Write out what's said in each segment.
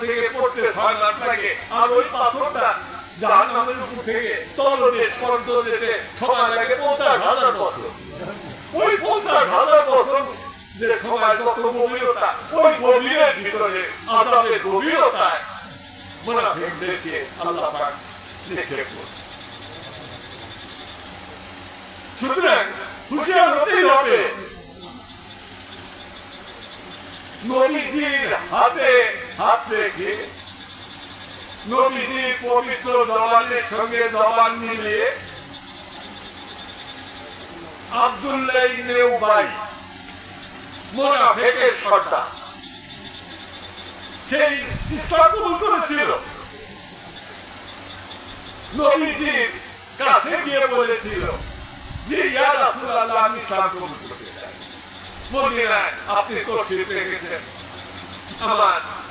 থেকে পড়তে ছয় মাস লাগে। আর ওই পাথরটা জাহান্নামের উপর থেকে লাগে পঞ্চাশ হাজার বছর। ওই পঞ্চাশ হাজার বছর যে সময় কত গভীরতা, ওই গভীরের ভিতরে আজাবের গভীরতায় মুনাফিকদেরকে আল্লাহ পাক লিখে সুতরাং হুঁশিয়ার হতেই হবে। নবীজির হাতে হাত রেখে নবীজি পবিত্র জবানের গিয়ে বলেছিল যে আমি ইসলাম কবুল আপনি তশরিফ রেখেছেন। আমার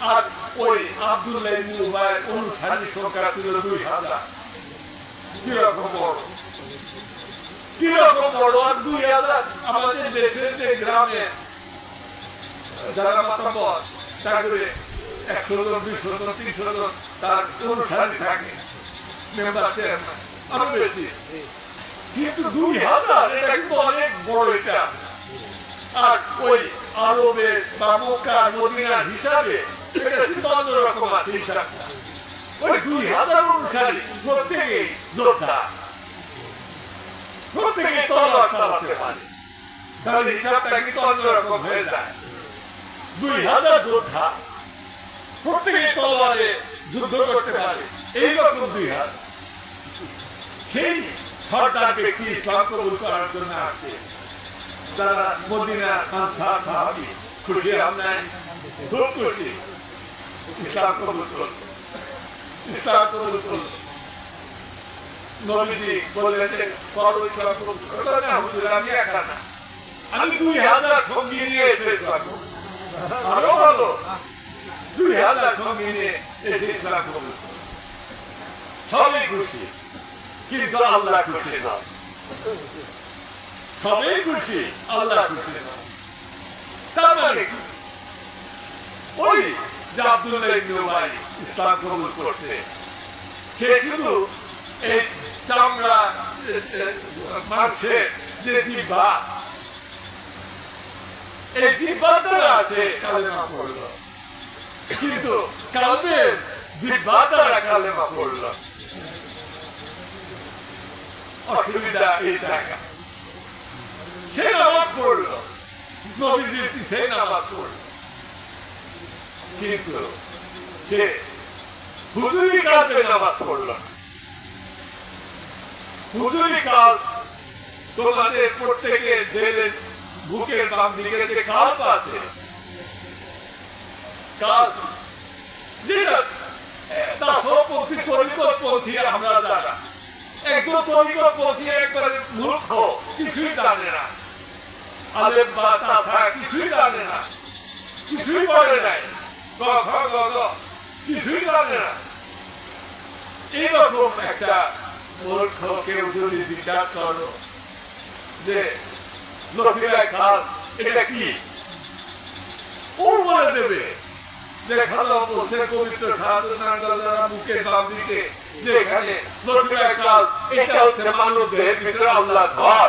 আর ওই আব্দুল্লাহ ইবনে উবাইয়ের অনুসারী সংখ্যা ছিল দুই হাজার। কীরকম বড়? কীরকম বড়? আর দুই হাজার? আমাদের দেশের যে গ্রামে, যারা মাতাবর তারপরে একশো জন, দুইশো জন, তিনশো জন, তার অনুসারী থাকে। Member chairman. আরও বেশি। কিন্তু দুই হাজার, এটা কিন্তু অনেক বড় এটা। আর ওই আরবে বা মক্কা মদিনার হিসাবে কিন্তু অন্যরকম আছে ওই দুই হাজার অনুসারী প্রত্যেকেই যোদ্ধা প্রত্যেকেই তলোয়ার চালাতে পারে তাহলে হিসাবটা কিন্তু অন্যরকম হয়ে যায় দুই হাজার যোদ্ধা প্রত্যেকেই তলোয়ারে যুদ্ধ করতে পারে এইরকম দুই হাজার সেই সর্দার ব্যক্তি ইসলাম কবুল করার জন্য আসে যারা মদিনার আনসার সাহাবি খুশি আমনাই খুব খুশি ইসলাম কবুল করল ইসলাম কবুল না, হুজুর, আমি একা না। আমি দুই করব। খুশি, কিন্তু আল্লাহ খুশি সবাই খুশি, আল্লাহ খুশি মানে ওই যে আব্দুল্লাহ ইবনে উবাই ইসলাম কবুল করছে। সে শুধু এই চামড়া এ, যে জিহ্বা। এই জিহ্বা দ্বারা আছে। কালেমা পড়ল। কিন্তু কালবের জিহ্বা দ্বারা কালেমা পড়ল। অসুবিধা এই জায়গা। সে নামাজ পড়ল। নবীজির পিছে নামাজ পড়ল। কিন্তু সে হুজুরি কালবে নামাজ পড়ল। হুজুরি কাল তোমাদের প্রত্যেকে জেলের বুকের বাম দিকে যে কাল্প আছে কাল যেটা দাসপন্থী তরিকতপন্থী আমরা যারা একজন তরিকতপন্থী একবারে মূর্খ কিছুই জানে না আলেম বা তাছা কিছুই জানে না কিছুই পড়ে নাই গ গ কিছুই জানে না এইরকম একটা মূর্খ কেউ যদি জিজ্ঞাসা করো যে লক্ষ্মীরায় খাল এটা কি ও বলে দেবে যে খালা বলছে পবিত্র বুকের বাম দিকে যে এখানে লক্ষ্মীরায় খাল এটা হচ্ছে মানব দেহের ভিতরে আল্লাহ ঘর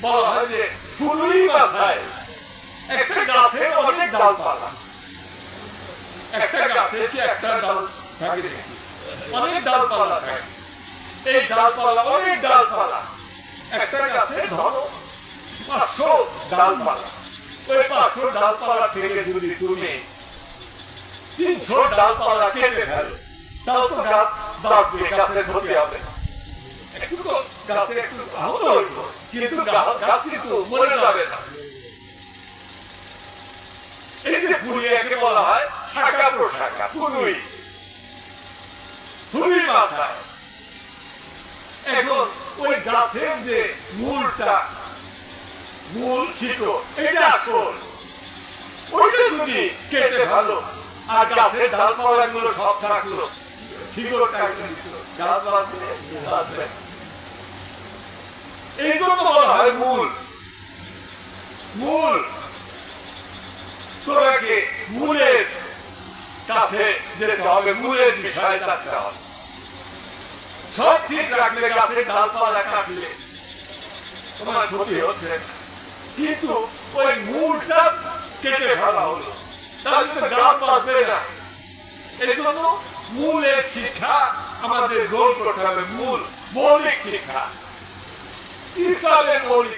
বলা হয় যে ফুলুই বাসায় একটা গাছে অনেক ডালপালা একটা গাছে কি একটা ডাল থাকে দেখি অনেক ডালপালা থাকে এই ডালপালা অনেক ডালপালা একটা গাছে ধরো পাঁচশো ডালপালা ওই পাঁচশো ডালপালা থেকে যদি তুমি তিনশো ডালপালা কেটে ফেলো তাও তো গাছ বাঁচবে গাছের ক্ষতি হবে না। একটু তো গাছে একটু আহত হইব কিন্তু গাছ কিন্তু মরে যাবে হয় মূল শিকড় কেটে ভালো আর গাছের ডালপালা গুলো সব থাকল শিকড়টা কিন্তু গাছ বাঁচবে বাঁচবে না। এই জন্য বলা হয় মূল। মূল। তোরাকে মূলের কাছে যেতে হবে মূলের বিষয়ে থাকতে হবে। সব ঠিক রাখলে গাছের ডালপালা কাটলে। তোমার ক্ষতি হচ্ছে। কিন্তু ওই মূলটা কেটে ফেলা হলো। তাহলে তো গাছ বাঁচবে না। এই জন্য মূলের শিক্ষা আমাদের গ্রহণ করতে হবে। মূল মৌলিক শিক্ষা। ইসলামের মৌলিক